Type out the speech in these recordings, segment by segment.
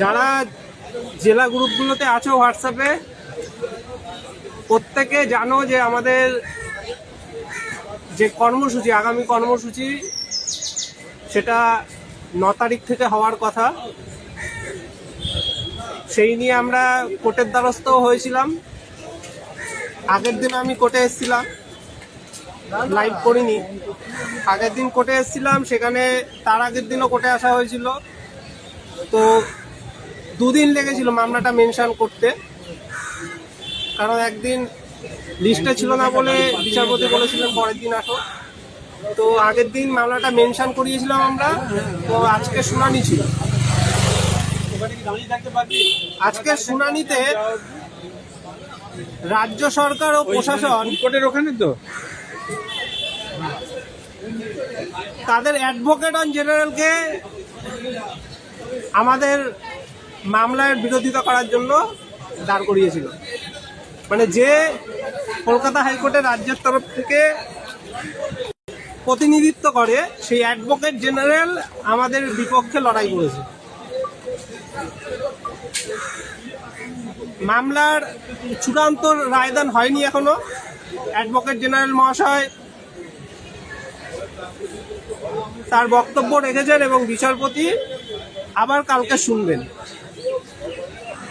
যারা জেলা গ্রুপগুলোতে আছো হোয়াটসঅ্যাপে প্রত্যেকে জানো যে আমাদের যে কর্মসূচি, আগামী কর্মসূচি, সেটা ন তারিখ থেকে হওয়ার কথা। সেই নিয়ে আমরা কোর্টের দ্বারস্থ হয়েছিলাম। আগের দিন আমি কোর্টে এসেছিলাম। লাইভ করিনি। আগের দিন কোর্টে এসেছিলাম, সেখানে তার আগের দিনও কোর্টে আসা হয়েছিল। তো দুদিন লেগেছিল মামলাটা মেনশন করতে। কারণ একদিন লিস্টে ছিল না বলে বিচারপতি বলেছিলেন পরের দিন আসো। তো আগের দিন মামলাটা মেনশন করিয়েছিলাম আমরা তো আজকে শুনানি ছিল। আজকে শুনানিতে রাজ্য সরকার ও প্রশাসন কোর্টের ওখানে তো? তাদের অ্যাডভোকেট অন জেনারেলকে আমাদের মামলার বিরোধিতা করার জন্য দাঁড় করিয়েছিল। মানে যে কলকাতা হাইকোর্টের রাজ্যের তরফ থেকে প্রতিনিধিত্ব করে, সেই অ্যাডভোকেট জেনারেল আমাদের বিপক্ষে লড়াই করেছে। মামলার চূড়ান্ত রায়দান হয়নি এখনও। অ্যাডভোকেট জেনারেল মহাশয় তার বক্তব্য রেখেছেন এবং বিচারপতি আবার কালকে শুনবেন।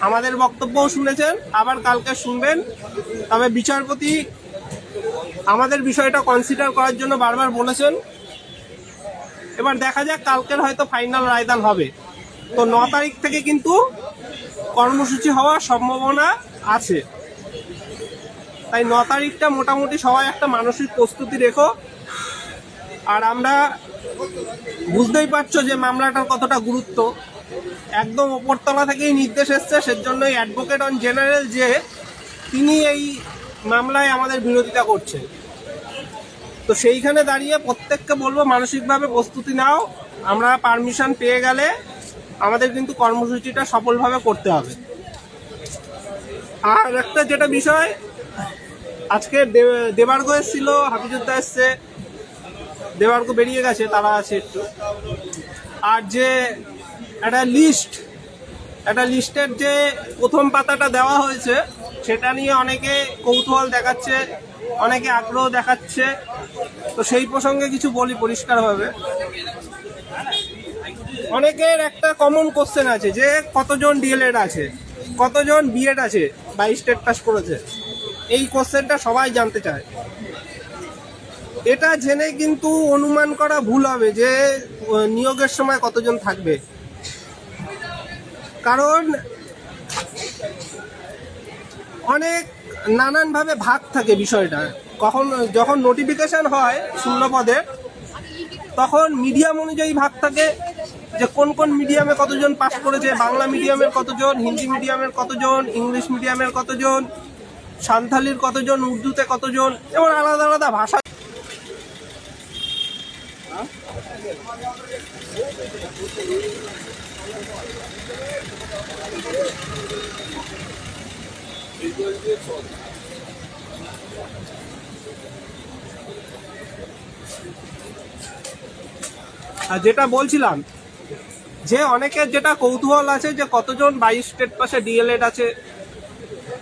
আমাদের বক্তব্যও শুনেছেন, আবার কালকে শুনবেন। তবে বিচারপতি আমাদের বিষয়টা কনসিডার করার জন্য বারবার বলেছেন। এবার দেখা যাক, কালকের হয়তো ফাইনাল রায়দান হবে। তো ন তারিখ থেকে কিন্তু কর্মসূচি হওয়ার সম্ভাবনা আছে। তাই ন তারিখটা মোটামুটি সবাই একটা মানসিক প্রস্তুতি রেখো। আর আমরা বুঝতেই পারছ যে মামলাটার কতটা গুরুত্ব। একদম ওপরতলা থেকেই নির্দেশ এসছে, সেজন্যই অ্যাডভোকেট অন জেনারেল যে তিনি এই মামলায় আমাদের বিরোধিতা করছেন। তো সেইখানে দাঁড়িয়ে প্রত্যেককে বলব, মানসিকভাবে প্রস্তুতি নাও, আমরা পারমিশন পেয়ে গেলে আমাদের কিন্তু কর্মসূচিটা সফলভাবে করতে হবে। আর একটা যেটা বিষয়, আজকে দেবার্গ এসেছিল, হাফিজুদ্দা এসছে, দেবার্গ বেরিয়ে গেছে, তারা আছে একটু। আর যে একটা লিস্ট একটা লিস্টের যে প্রথম পাতাটা দেওয়া হয়েছে, সেটা নিয়ে অনেকে কৌতূহল দেখাচ্ছে, অনেকে আগ্রহ দেখাচ্ছে। তো সেই প্রসঙ্গে কিছু বলি পরিষ্কারভাবে অনেকের একটা কমন কোশ্চেন আছে যে, কতজন ডিএলএড আছে? কতজন বিএড আছে? বা স্টেট পাস করেছে? এই কোশ্চেনটা সবাই জানতে চায়। এটা জেনে কিন্তু অনুমান করা ভুল হবে যে, নিয়োগের সময় কতজন থাকবে? কারণ অনেক নানানভাবে ভাগ থাকে বিষয়টা। কখন, যখন নোটিফিকেশান হয় শূন্য পদে তখন মিডিয়াম অনুযায়ী ভাগ থাকে যে কোন কোন মিডিয়ামে কতজন পাস করেছে, বাংলা মিডিয়ামের কতজন, হিন্দি মিডিয়ামের কতজন, ইংলিশ মিডিয়ামের কতজন, সান্থালির কতজন, উর্দুতে কতজন যেমন আলাদা আলাদা ভাষা। আর যেটা বলছিলাম, যে অনেকের যেটা কৌতূহল আছে যে কতজন বাইশ স্টেট পাশে ডিএলএড আছে,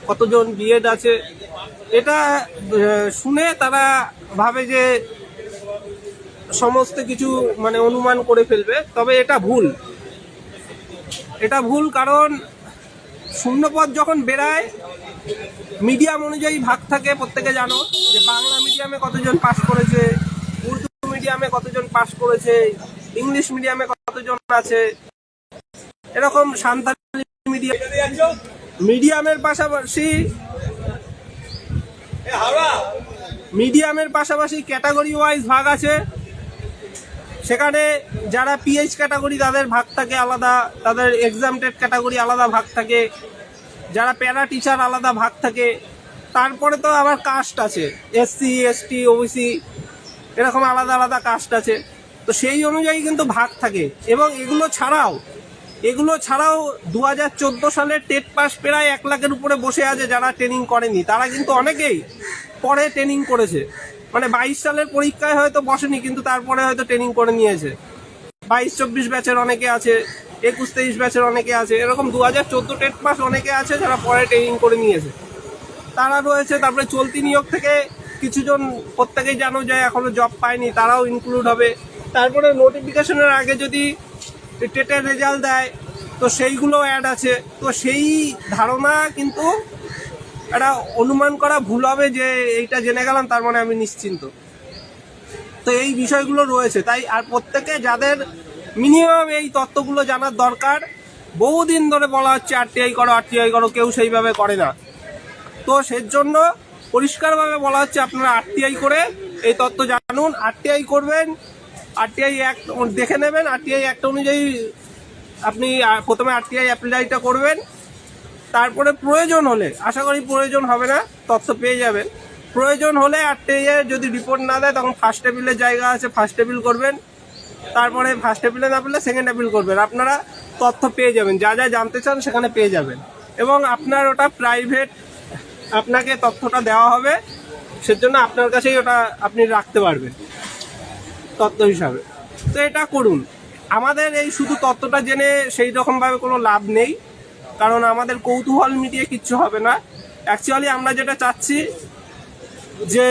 কতজন বিএড আছে, এটা শুনে তারা ভাবে যে সমস্ত কিছু মানে অনুমান করে ফেলবে, তবে এটা ভুল। এটা ভুল কারণ শূন্যপদ যখন বেড়ায় মিডিয়াম অনুযায়ী ভাগ থাকে প্রত্যেকে জানো। যে বাংলা মিডিয়ামে কতজন পাস করেছে, উর্দু মিডিয়ামে কতজন পাস করেছে, ইংলিশ মিডিয়ামে কতজন আছে। এরকম সান্তালি মিডিয়াম মিডিয়ামের পাশাপাশি মিডিয়ামের পাশাপাশি ক্যাটাগরি ওয়াইজ ভাগ আছে। সেখানে যারা পিএইচ ক্যাটাগরি তাদের ভাগ থাকে আলাদা, তাদের এক্সামটেড ক্যাটাগরি আলাদা ভাগ থাকে, যারা প্যারা টিচার আলাদা ভাগ থাকে। তারপরে তো আবার কাস্ট আছে এসসি এসটি ওবিসি এরকম আলাদা আলাদা কাস্ট আছে। তো সেই অনুযায়ী কিন্তু ভাগ থাকে। এবং এগুলো ছাড়াও এগুলো ছাড়াও দু হাজার সালের টেট পাস প্রায় এক লাখের উপরে বসে আছে যারা ট্রেনিং করেনি। তারা কিন্তু অনেকেই পরে ট্রেনিং করেছে। মানে বাইশ সালের পরীক্ষায় হয়তো বসেনি, কিন্তু তারপরে হয়তো ট্রেনিং করে নিয়েছে। বাইশ, চব্বিশ ব্যাচের অনেকে আছে, একুশ, তেইশ ব্যাচের অনেকে আছে, এরকম দু হাজার চোদ্দ টেট পাস অনেকে আছে যারা পরে ট্রেনিং করে নিয়েছে। তারা রয়েছে, তারপরে চলতি নিয়োগ থেকে কিছুজন প্রত্যেকেই জানো যে এখনও জব পায়নি, তারাও ইনক্লুড হবে। তারপরে নোটিফিকেশনের আগে যদি টেটের রেজাল্ট দেয়, তো সেইগুলো অ্যাড আছে। তো সেই ধারণা কিন্তু একটা অনুমান করা ভুল হবে যে এইটা জেনে গেলাম, তার মানে আমি নিশ্চিন্ত। তো এই বিষয়গুলো রয়েছে। তাই আর প্রত্যেকে যাদের মিনিমাম এই তত্ত্বগুলো জানার দরকার, বহুদিন ধরে বলা হচ্ছে আরটিআই করো আরটিআই করো, কেউ সেইভাবে করে না। তো সের জন্য পরিষ্কারভাবে বলা হচ্ছে, আপনারা আরটিআই করে এই তত্ত্ব জানুন। আরটিআই করবেন আরটিআই অ্যাক্ট দেখে নেবেন। আরটিআই অ্যাক্ট অনুযায়ী আপনি প্রথমে আরটিআই অ্যাপ্লাইটা করবেন। তারপরে প্রয়োজন হলে, আশা করি প্রয়োজন হবে না, তথ্য পেয়ে যাবেন। প্রয়োজন হলে আর এর যদি রিপোর্ট না দেয়, তখন ফার্স্ট টেবিলের জায়গা আছে ফার্স্ট টেবিল করবেন। তারপরে ফার্স্ট টেবিলে না পেলে সেকেন্ড টেবিল করবেন। আপনারা তথ্য পেয়ে যাবেন, যা যা জানতে চান সেখানে পেয়ে যাবেন। এবং আপনার ওটা প্রাইভেট আপনাকে তথ্যটা দেওয়া হবে, সেজন্য আপনার কাছেই ওটা আপনি রাখতে পারবেন তত্ত্ব হিসাবে। তো এটা করুন। আমাদের এই শুধু তত্ত্বটা জেনে সেই রকমভাবে কোনো লাভ নেই। কারণ আমাদের কৌতূহল মিটিয়ে কিচ্ছু হবে না। অ্যাকচুয়ালি আমরা যেটা চাচ্ছি যে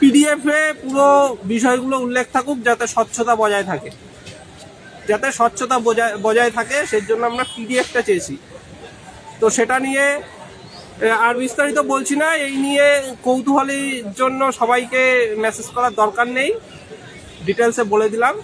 পিডিএফ পুরো বিষয়গুলো উল্লেখ থাকুক, যাতে স্বচ্ছতা বজায় থাকে। যাতে স্বচ্ছতা বজায় বজায় থাকে সেই জন্য আমরা পিডিএফটা চেয়েছি। তো সেটা নিয়ে আর বিস্তারিত বলছি না, এই নিয়ে কৌতূহলীর জন্য সবাইকে মেসেজ করার দরকার নেই। ডিটেলসে বলে দিলাম।